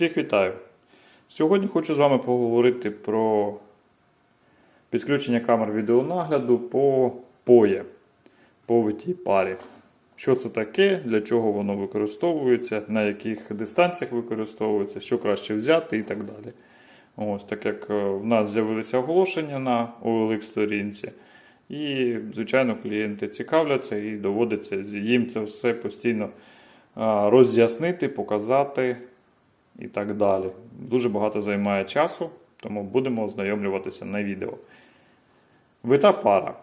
Всіх вітаю! Сьогодні хочу з вами поговорити про підключення камер відеонагляду по POE, по витій парі. Що це таке, для чого воно використовується, на яких дистанціях використовується, що краще взяти і так далі. Ось, так як е, в нас з'явилися оголошення на OLX сторінці. І, звичайно, клієнти цікавляться і доводиться їм це все постійно роз'яснити, показати і так далі. Дуже багато займає часу, тому будемо ознайомлюватися на відео. Вита пара.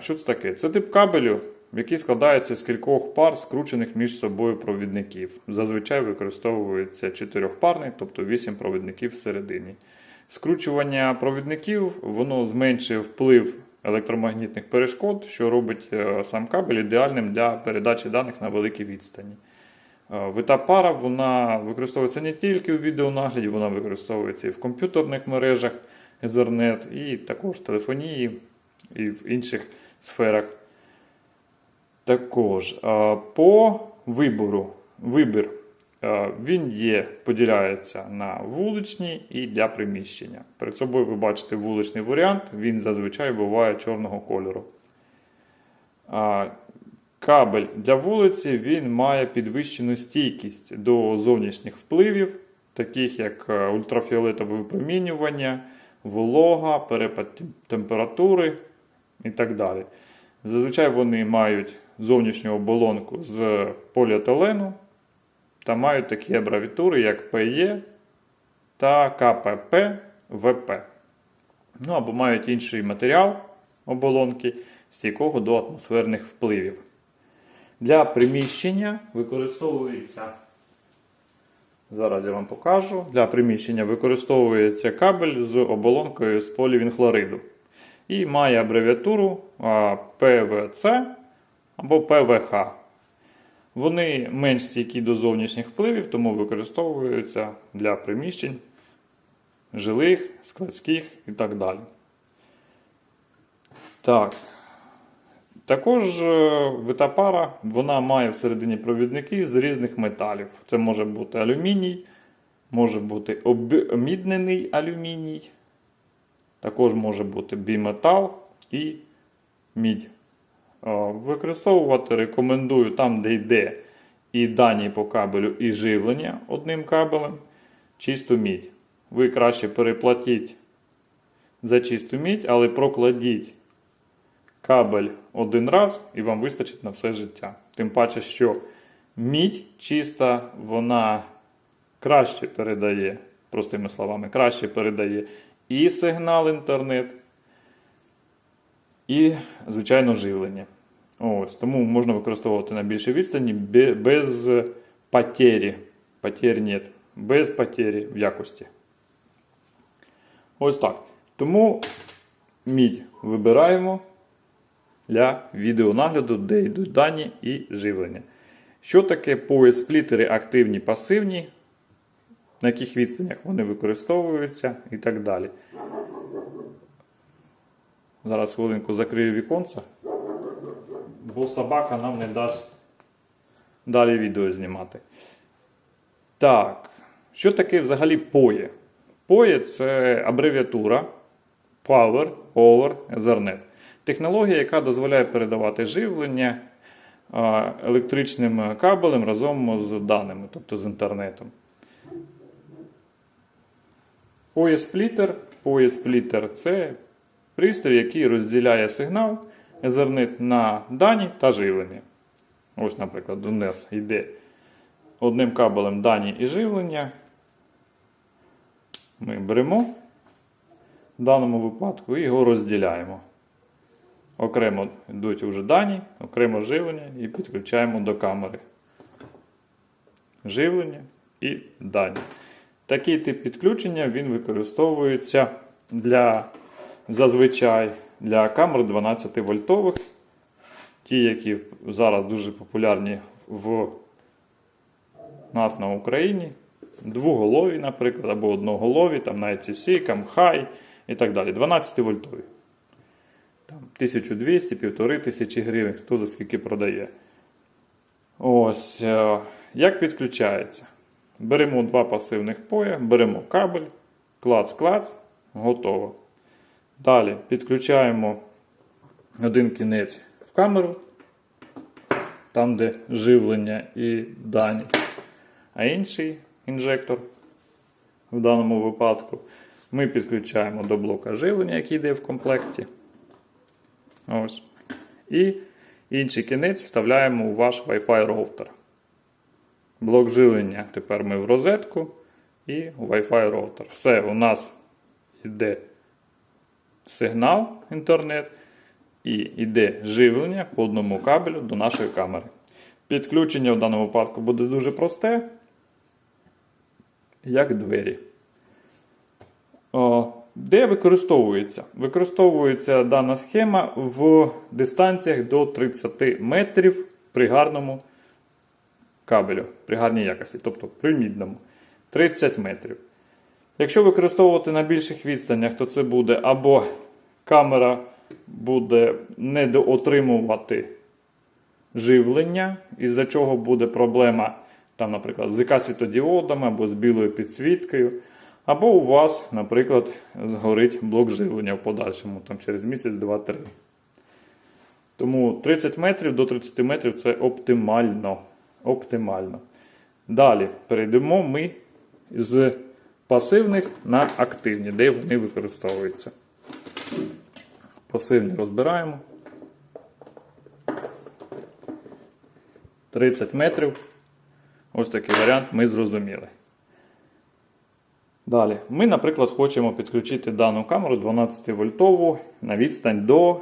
Що це таке? Це тип кабелю, який складається з кількох пар, скручених між собою провідників. Зазвичай використовується чотирьохпарний, тобто 8 провідників всередині. Скручування провідників воно зменшує вплив електромагнітних перешкод, що робить е, сам кабель ідеальним для передачі даних на великій відстані. Е, Вита пара вона використовується не тільки у відеонагляді, вона використовується і в комп'ютерних мережах Ethernet, і також в телефонії, і в інших сферах. Також е, по вибору, вибір е, він є, поділяється на вуличні і для приміщення. Перед собою ви бачите вуличний варіант, він зазвичай буває чорного кольору. Кабель для вулиці він має підвищену стійкість до зовнішніх впливів, таких як е, ультрафіолетове випромінювання, волога, перепад температури і так далі. Зазвичай вони мають зовнішню оболонку з поліетилену та мають такі абревіатури, як ПЕ та КПП ВП. Ну або мають інший матеріал оболонки, стійкого до атмосферних впливів. Для приміщення використовується. Зараз я вам покажу. Для приміщення використовується кабель з оболонкою з полівінхлориду. І має абревіатуру ПВЦ або ПВХ. Вони менш стійкі до зовнішніх впливів, тому використовуються для приміщень жилих, складських і так далі. Так. Також е, витапара вона має всередині провідники з різних металів. Це може бути алюміній, може бути обміднений алюміній, також може бути біметал і мідь. Е, Використовувати рекомендую там, де йде і дані по кабелю, і живлення одним кабелем, чисту мідь. Ви краще переплатіть за чисту мідь, але прокладіть кабель один раз і вам вистачить на все життя. Тим паче, що мідь чиста, вона краще передає, простими словами, краще передає і сигнал інтернет, і, звичайно, живлення. Ось, Тому можна використовувати на більшій відстані без потері. Потерь нет. Без потері в якості. Ось так. Тому мідь вибираємо для відеонагляду, де йдуть дані і живлення. Що таке пояс-сплітери активні, пасивні, на яких відстанях вони використовуються і так далі. Зараз хвилинку закрию віконце, бо собака нам не дасть далі відео знімати. Так, що таке взагалі POE? POE – це абревіатура Power Over Ethernet. Технологія, яка дозволяє передавати живлення електричним кабелем разом з даними, тобто з інтернетом. POE-сплітер. POE-сплітер – це пристрій, який розділяє сигнал Ethernet на дані та живлення. Ось, наприклад, у нас йде одним кабелем дані і живлення. Ми беремо в даному випадку і його розділяємо. Окремо йдуть вже дані, окремо живлення і підключаємо до камери. Живлення і дані. Такий тип підключення він використовується для зазвичай для камер 12 вольтових. Ті, які зараз дуже популярні в нас на Україні. Двуголові, наприклад, або одноголові, там на ICC, Камхай і так далі. 12 вольтові. Там 1200, 1500 гривень, хто за скільки продає. Ось. е, Як підключається? Беремо два пасивних поя, беремо кабель, клац-клац, готово. Далі підключаємо один кінець в камеру, там, де живлення і дані, а інший інжектор в даному випадку ми підключаємо до блока живлення, який йде в комплекті. Ось. І інший кінець вставляємо у ваш Wi-Fi роутер. Блок живлення тепер ми в розетку і Wi-Fi роутер. Все, у нас йде сигнал інтернет і йде живлення по одному кабелю до нашої камери. Підключення в даному випадку буде дуже просте, як двері. Де використовується? Використовується дана схема в дистанціях до 30 метрів при гарному кабелю, при гарній якості, тобто при мідному. 30 метрів. Якщо використовувати на більших відстанях, то це буде або камера буде недоотримувати живлення, із-за чого буде проблема, там, наприклад, з ЗК-світодіодами або з білою підсвіткою. Або у вас, наприклад, згорить блок живлення в подальшому, там через місяць, два-три. Тому 30 метрів до 30 метрів це оптимально. оптимально. Далі перейдемо ми з пасивних на активні, де вони використовуються. Пасивні розбираємо. 30 метрів. Ось такий варіант ми зрозуміли. Далі, ми, наприклад, хочемо підключити дану камеру 12 вольтову на відстань до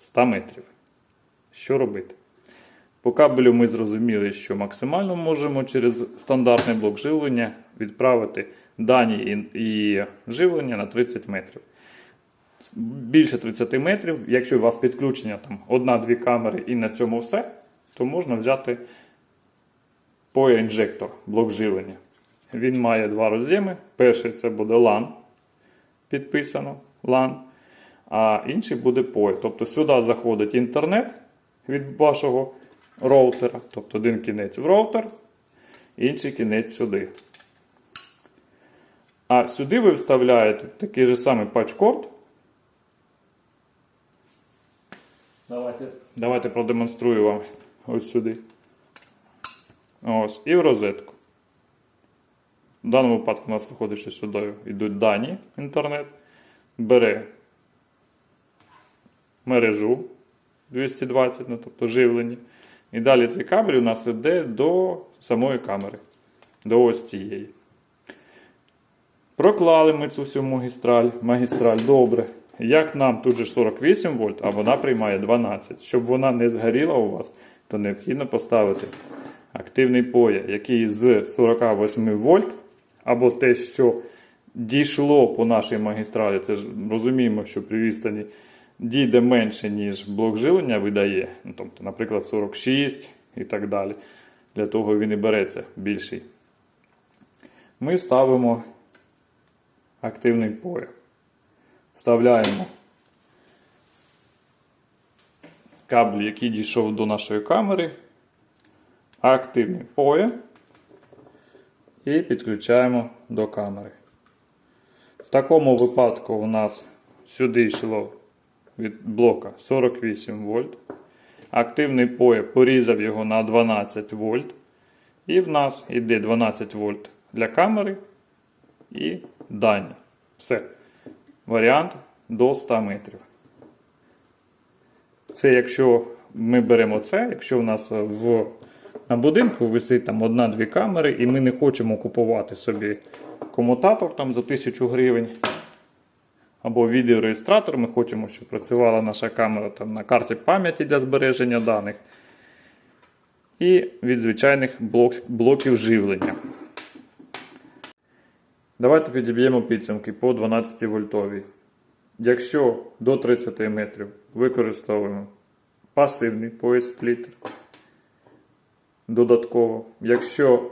100 метрів. Що робити? По кабелю ми зрозуміли, що максимально можемо через стандартний блок живлення відправити дані і, живлення на 30 метрів. Більше 30 метрів, якщо у вас підключення там одна-дві камери і на цьому все, то можна взяти POE-інжектор, блок живлення. Він має два роз'єми. Перший це буде LAN, підписано LAN, а інший буде POE. Тобто сюди заходить інтернет від вашого роутера, тобто один кінець в роутер, інший кінець сюди. А сюди ви вставляєте такий же самий патчкорд. Давайте, давайте продемонструю вам ось сюди. Ось, і в розетку. В даному випадку у нас виходить, що сюди йдуть дані інтернет. Бере мережу 220, ну, тобто живлення. І далі цей кабель у нас йде до самої камери, до ось цієї. Проклали ми цю всю магістраль. Магістраль добре. Як нам тут же 48 вольт, а вона приймає 12. Щоб вона не згоріла у вас, то необхідно поставити активний поя, який з 48 вольт, або те, що дійшло по нашій магістралі, це ж розуміємо, що при відстані дійде менше, ніж блок живлення видає. Ну, тобто, наприклад, 46 і так далі. Для того він і береться більший. Ми ставимо активний поя. Вставляємо кабель, який дійшов до нашої камери, активний поя і підключаємо до камери. В такому випадку у нас сюди йшло від блока 48 вольт. Активний поя порізав його на 12 вольт. І в нас йде 12 вольт для камери і дані. Все. Варіант до 100 метрів. Це якщо ми беремо це, якщо в нас в, на будинку висить там одна-дві камери, і ми не хочемо купувати собі комутатор там за 1000 гривень. Або відеореєстратор, ми хочемо, щоб працювала наша камера там, на карті пам'яті для збереження даних. І від звичайних блок, блоків живлення. Давайте підіб'ємо підсумки по 12 вольтовій. Якщо до 30 метрів використовуємо пасивний пояс сплітер додатково. Якщо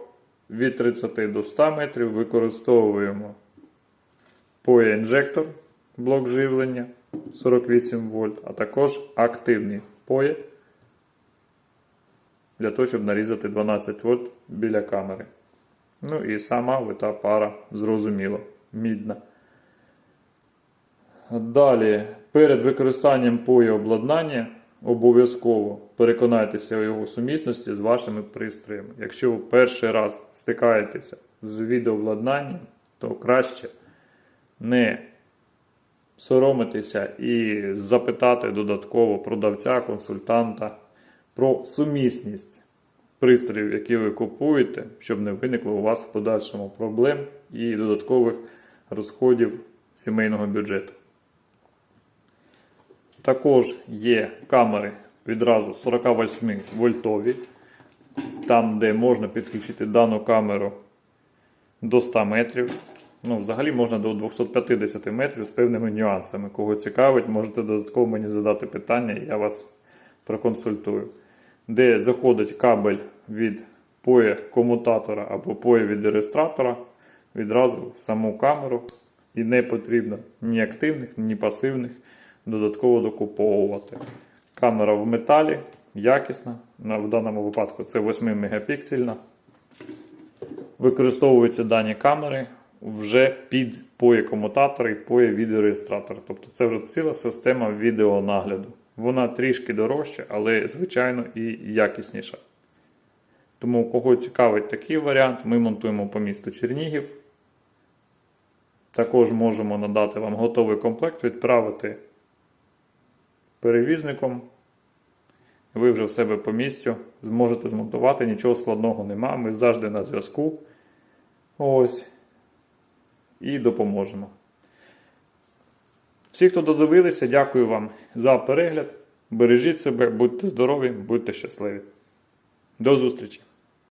від 30 до 100 метрів використовуємо POE-інжектор, блок живлення 48 вольт, а також активний POE для того, щоб нарізати 12 вольт біля камери. Ну і сама вита пара, зрозуміло, мідна. Далі, перед використанням пої обладнання обов'язково переконайтеся у його сумісності з вашими пристроями. Якщо ви перший раз стикаєтеся з відеообладнанням, то краще не соромитися і запитати додатково продавця, консультанта про сумісність пристроїв, які ви купуєте, щоб не виникло у вас в подальшому проблем і додаткових розходів сімейного бюджету. Також є камери відразу 48 вольтові, там, де можна підключити дану камеру до 100 метрів. Ну, взагалі можна до 250 метрів з певними нюансами. Кого цікавить, можете додатково мені задати питання, я вас проконсультую. Де заходить кабель від поє комутатора або поє від реєстратора відразу в саму камеру. І не потрібно ні активних, ні пасивних додатково докуповувати. Камера в металі, якісна. В даному випадку це 8 мегапіксельна. Використовуються дані камери вже під POE комутатор і POE відеореєстратор. Тобто це вже ціла система відеонагляду. Вона трішки дорожча, але звичайно і якісніша. Тому, кого цікавить такий варіант, ми монтуємо по місту Чернігів. Також можемо надати вам готовий комплект, відправити перевізником. Ви вже в себе по місцю зможете змонтувати, нічого складного нема. Ми завжди на зв'язку. Ось. І допоможемо. Всі, хто додивилися, дякую вам за перегляд. Бережіть себе, будьте здорові, будьте щасливі. До зустрічі!